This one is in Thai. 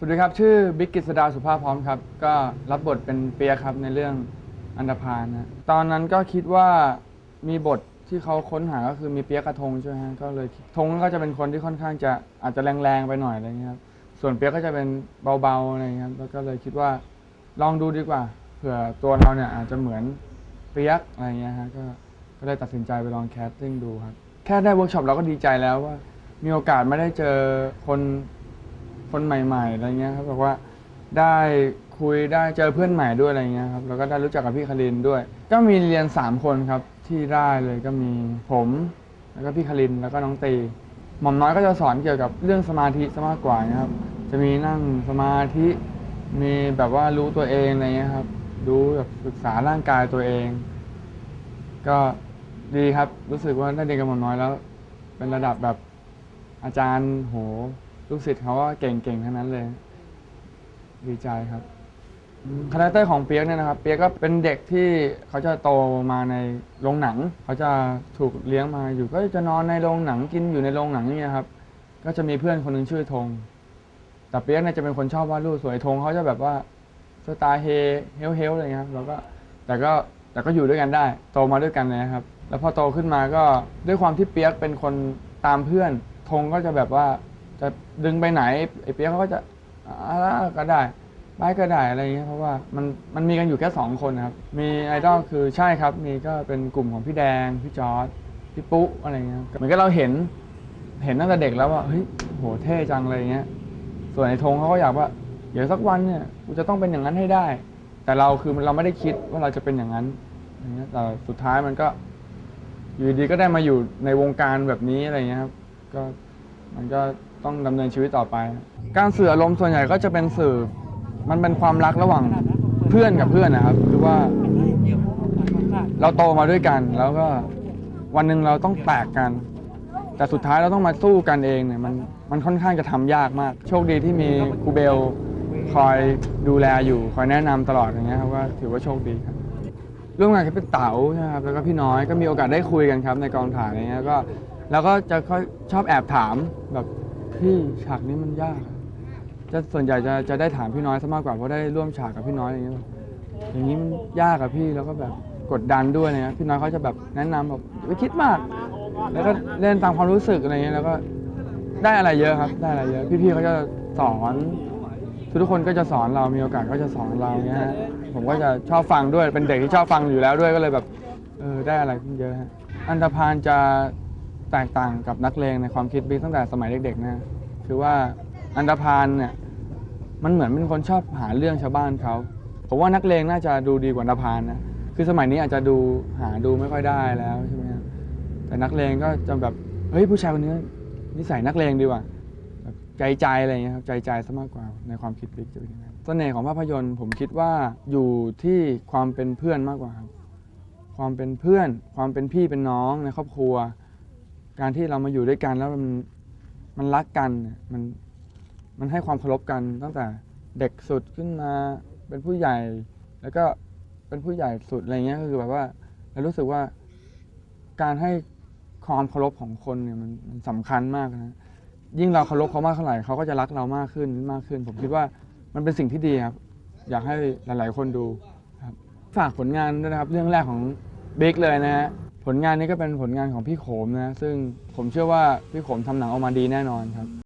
สวัสดีครับ ชื่อบิ๊กกิษดาสุภาพพร้อมครับ ก็รับบทเป็นเปียครับในเรื่องอันดพานนะตอนนั้นก็คิดว่ามีบทที่เขาค้นหาก็คือมีเปียกระทงใช่ไหมฮะก็เลยคิดทงก็จะเป็นคนที่ค่อนข้างจะอาจจะแรงๆไปหน่อยอะไรเงี้ยครับส่วนเปียกก็จะเป็นเบาๆอะไรเงี้ยครับแล้วก็เลยคิดว่าลองดูดีกว่า เผื่อตัวเราเนี่ยอาจจะเหมือนเปียกอะไรเงี้ยฮะก็ก็เลยตัดสินใจไปลองแคสติ้งดูครับแค่ได้เวิร์กช็อปเราก็ดีใจแล้วว่า มีโอกาสไม่ได้เจอคน คนใหม่ๆอะไรเงี้ยครับแบบว่าได้คุยได้เจอเพื่อนใหม่ด้วยอะไรเงี้ยครับแล้วก็ได้รู้จักกับพี่คารินด้วย ก็มีเรียน3คนครับที่ได้เลยก็มีผม แล้วก็พี่คารินแล้วก็น้องตีหม่อมน้อยก็จะสอนเกี่ยวกับเรื่องสมาธิซะมากกว่านะครับ จะมีนั่งสมาธิมีแบบว่ารู้ตัวเองอะไรเงี้ยครับรู้แบบศึกษาร่างกายตัวเอง ก็ดีครับรู้สึกว่าได้เรียนกับหม่อมน้อยแล้ว เป็นระดับแบบอาจารย์โห ลูกศิษย์เขาก็เก่งๆทั้งนั้นเลย ดีใจครับคาแรคเตอร์ของเปียกเนี่ยนะครับ เปียกก็เป็นเด็กที่เขาจะโตมาในโรงหนัง เขาจะถูกเลี้ยงมาอยู่ก็จะนอนในโรงหนังกินอยู่ในโรงหนังนี่นะครับ ก็จะมีเพื่อนคนหนึ่งชื่อธงแต่เปียกเนี่ยจะเป็นคนชอบวาดรูปสวยธงเขาจะแบบว่าสไตล์เฮเฮลเฮลอะไรเงี้ยครับแล้วก็แต่ก็แต่ก็อยู่ด้วยกันได้ โตมาด้วยกันเลยนะครับ แล้วพอโตขึ้นมาก็ด้วยความที่เปียกเป็นคนตามเพื่อนธงก็จะแบบว่า จะดึงไปไหนไอ้เปียกเขาก็จะอ่าก็ได้ไปก็ได้อะไรเงี้ยเพราะว่ามันมันมีกันอยู่แค่สองคนครับ มีไอดอลคือใช่ครับ มีก็เป็นกลุ่มของพี่แดง พี่จอร์ดพี่ปุ๊อะไรเงี้ยเหมือนกับเราเห็น เห็นตั้งแต่เด็กแล้วว่าเฮ้ยโหเท่จังอะไรเงี้ย ส่วนไอ้ธงเขาก็อยากว่าเดี๋ยวสักวันเนี่ยกูจะต้องเป็นอย่างนั้นให้ได้ แต่เราคือเราไม่ได้คิดว่าเราจะเป็นอย่างนั้นอย่างเงี้ยแต่สุดท้ายมันก็ อยู่ดีก็ได้มาอยู่ในวงการแบบนี้อะไรเงี้ยครับก็มันก็ ต้องดำเนินชีวิตต่อไป การสื่ออารมณ์ส่วนใหญ่ก็จะเป็นสื่อมันเป็นความรักระหว่างเพื่อนกับเพื่อนนะครับ คือว่าเราโตมาด้วยกันแล้วก็วันหนึ่งเราต้องแตกกัน แต่สุดท้ายเราต้องมาสู้กันเองเนี่ยมันมันค่อนข้างจะทำยากมาก โชคดีที่มีครูเบลคอยดูแลอยู่คอยแนะนำตลอดอย่างเงี้ยครับว่าถือว่าโชคดีครับ ร่วมงานกับพี่เต๋าใช่ไหมครับแล้วก็พี่น้อยก็มีโอกาสได้คุยกันครับในกองถ่ายอะไรเงี้ยก็แล้วก็จะค่อยชอบแอบถามแบบ พี่ฉากนี้มันยากอะจะส่วนใหญ่จะจะได้ถามพี่น้อยซะมากกว่าเพราะได้ร่วมฉากกับพี่น้อยอย่างเงี้ยอย่างนี้มันยากอะพี่แล้วก็แบบกดดันด้วยเนี่ยพี่น้อยเขาจะแบบแนะนำแบบไม่คิดมาก แล้วก็เล่นตามความรู้สึกอะไรเงี้ยแล้วก็ได้อะไรเยอะครับ ได้อะไรเยอะ พี่ๆเขาจะสอนทุกๆคนก็จะสอนเรามีโอกาสก็จะสอนเราเงี้ยฮะผมก็จะชอบฟังด้วยเป็นเด็กที่ชอบฟังอยู่แล้วด้วยก็เลยแบบเออได้อะไรเยอะฮะอันธพาลจะ แตกต่างกับนักเลงในความคิดบิ๊กตั้งแต่สมัยเด็กๆนะคือว่าอันธพาลเนี่ยมันเหมือนเป็นคนชอบหาเรื่องชาวบ้านเขาผมว่านักเลงน่าจะดูดีกว่าอันธพาลนะคือสมัยนี้อาจจะดูหาดูไม่ค่อยได้แล้วใช่ไหมแต่นักเลงก็จะแบบเฮ้ยผู้ชายคนนี้นิสัยนักเลงดีว่ะแบบใจใจอะไรเงี้ยครับใจใจซะมากกว่าในความคิดบิ๊กจะเป็นยังไงเสน่ห์ของภาพยนตร์ผมคิดว่าอยู่ที่ความเป็นเพื่อนมากกว่าครับความเป็นเพื่อน ความเป็นพี่เป็นน้องในครอบครัว การที่เรามาอยู่ด้วยกันแล้วมันมันรักกันมันมันให้ความเคารพกันตั้งแต่เด็กสุดขึ้นมาเป็นผู้ใหญ่ แล้วก็เป็นผู้ใหญ่สุดอะไรเงี้ยก็คือแบบว่าเรารู้สึกว่าการให้ความเคารพของคนเนี่ยมันมันสำคัญมากนะยิ่งเราเคารพเขามากเท่าไหร่เขาก็จะรักเรามากขึ้นมากขึ้น ผมคิดว่ามันเป็นสิ่งที่ดีครับ อยากให้หลาย ๆ คนดูครับฝากผลงานด้วยนะครับ เรื่องแรกของบิ๊กเลยนะฮะ ผลงานนี้ก็เป็นผลงานของพี่โขมนะ ซึ่งผมเชื่อว่าพี่โขมทำหนังออกมาดีแน่นอนครับ